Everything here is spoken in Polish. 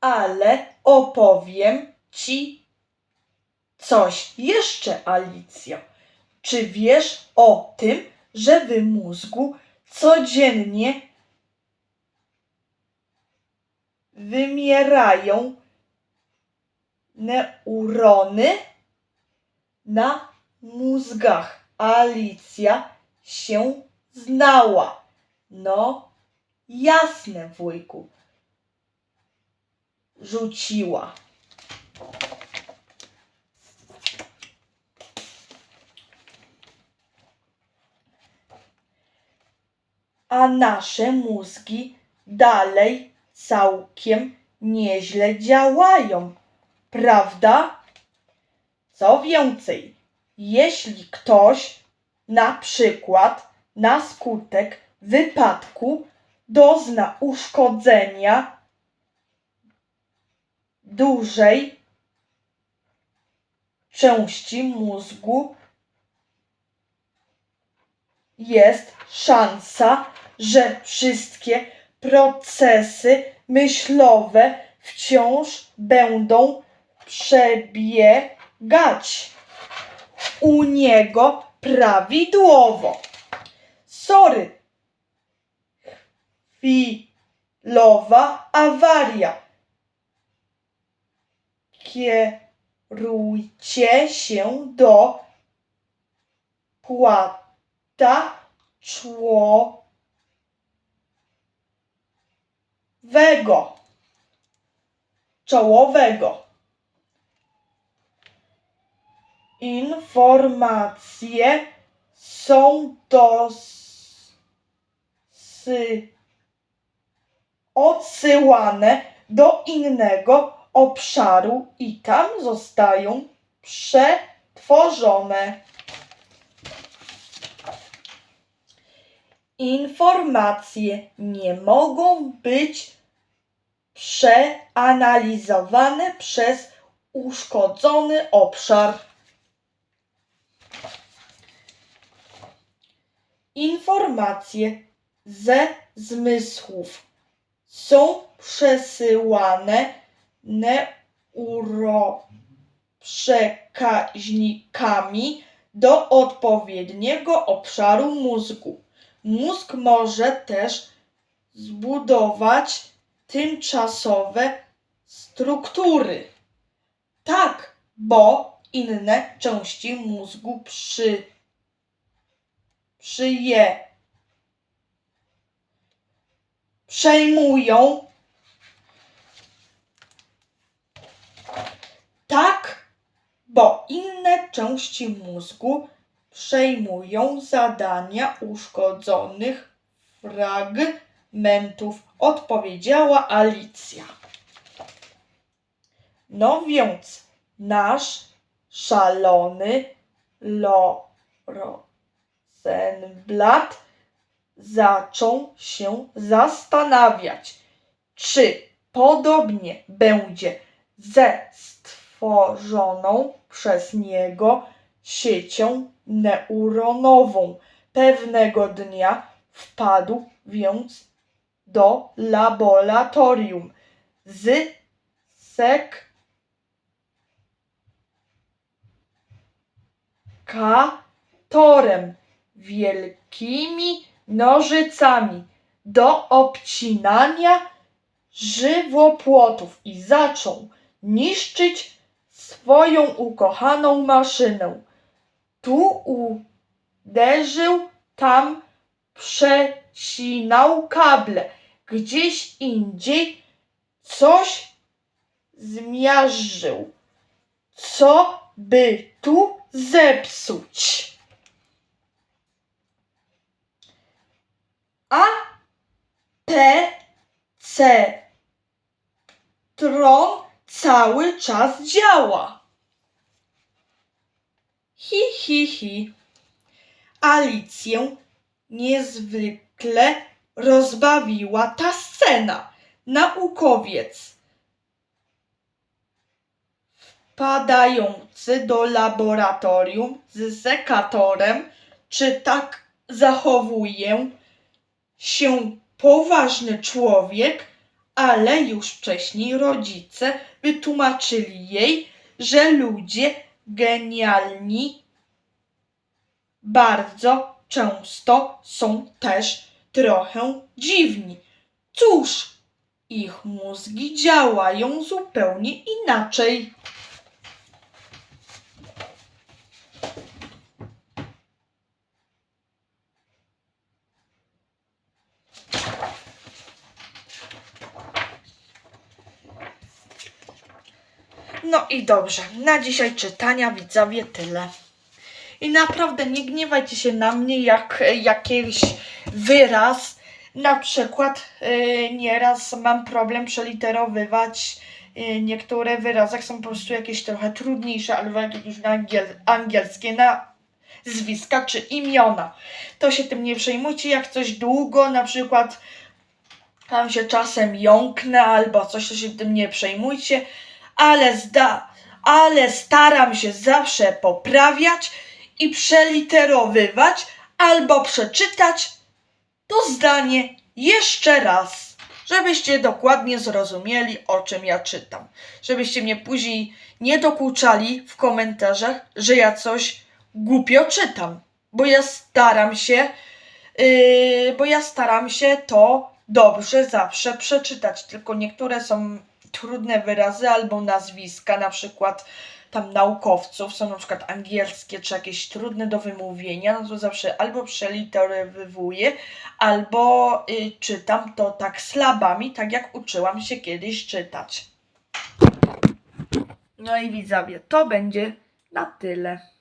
Ale opowiem ci coś jeszcze, Alicjo. Czy wiesz o tym, że w mózgu codziennie wymierają neurony na mózgach? Alicja się znała. No, jasne, wujku. Rzuciła. a nasze mózgi dalej całkiem nieźle działają, prawda? Co więcej, jeśli ktoś na przykład na skutek wypadku dozna uszkodzenia dużej części mózgu, jest szansa, że wszystkie procesy myślowe wciąż będą przebiegać u niego prawidłowo. Sorry. Chwilowa awaria. Kierujcie się do płata czołowego. Czołowego. Informacje są dos sy odsyłane do innego obszaru i tam zostają przetworzone. Informacje nie mogą być przeanalizowane przez uszkodzony obszar. Informacje ze zmysłów są przesyłane neuroprzekaźnikami do odpowiedniego obszaru mózgu. Mózg może też zbudować tymczasowe struktury. Tak, bo inne części mózgu przy, przyje, przejmują tak, bo inne części mózgu przejmują zadania uszkodzonych fragmentów, odpowiedziała Alicja. No więc nasz szalony Rosenblatt zaczął się zastanawiać, czy podobnie będzie ze stworzoną przez niego siecią neuronową. Pewnego dnia wpadł więc do laboratorium z sekatorem, wielkimi nożycami do obcinania żywopłotów i zaczął niszczyć swoją ukochaną maszynę. Tu uderzył, tam przecinał kable, gdzieś indziej coś zmiażdżył. Co by tu zepsuć? A P C Tron cały czas działa. Hi, hi, hi. Alicję niezwykle rozbawiła ta scena. Naukowiec wpadający do laboratorium z sekatorem, czy tak zachowuje się poważny człowiek, ale już wcześniej rodzice wytłumaczyli jej, że ludzie genialni bardzo często są też trochę dziwni. Cóż, ich mózgi działają zupełnie inaczej. No i dobrze, na dzisiaj czytania widzowie tyle. I naprawdę nie gniewajcie się na mnie, jak jakiś wyraz, na przykład e, nieraz mam problem przeliterowywać e, niektóre wyrazy, jak są po prostu jakieś trochę trudniejsze, albo jakieś na angiel, angielskie nazwiska czy imiona. To się tym nie przejmujcie, jak coś długo, na przykład tam się czasem jąknę albo coś, to się tym nie przejmujcie, ale zda, ale staram się zawsze poprawiać i przeliterowywać albo przeczytać to zdanie jeszcze raz, żebyście dokładnie zrozumieli, o czym ja czytam. Żebyście mnie później nie dokuczali w komentarzach, że ja coś głupio czytam, bo ja staram się, yy, bo ja staram się to dobrze zawsze przeczytać, tylko niektóre są trudne wyrazy albo nazwiska, na przykład tam naukowców, są na przykład angielskie czy jakieś trudne do wymówienia, no to zawsze albo przeliterowywuję, albo y, czytam to tak slabami, tak jak uczyłam się kiedyś czytać. No i widzowie, to będzie na tyle.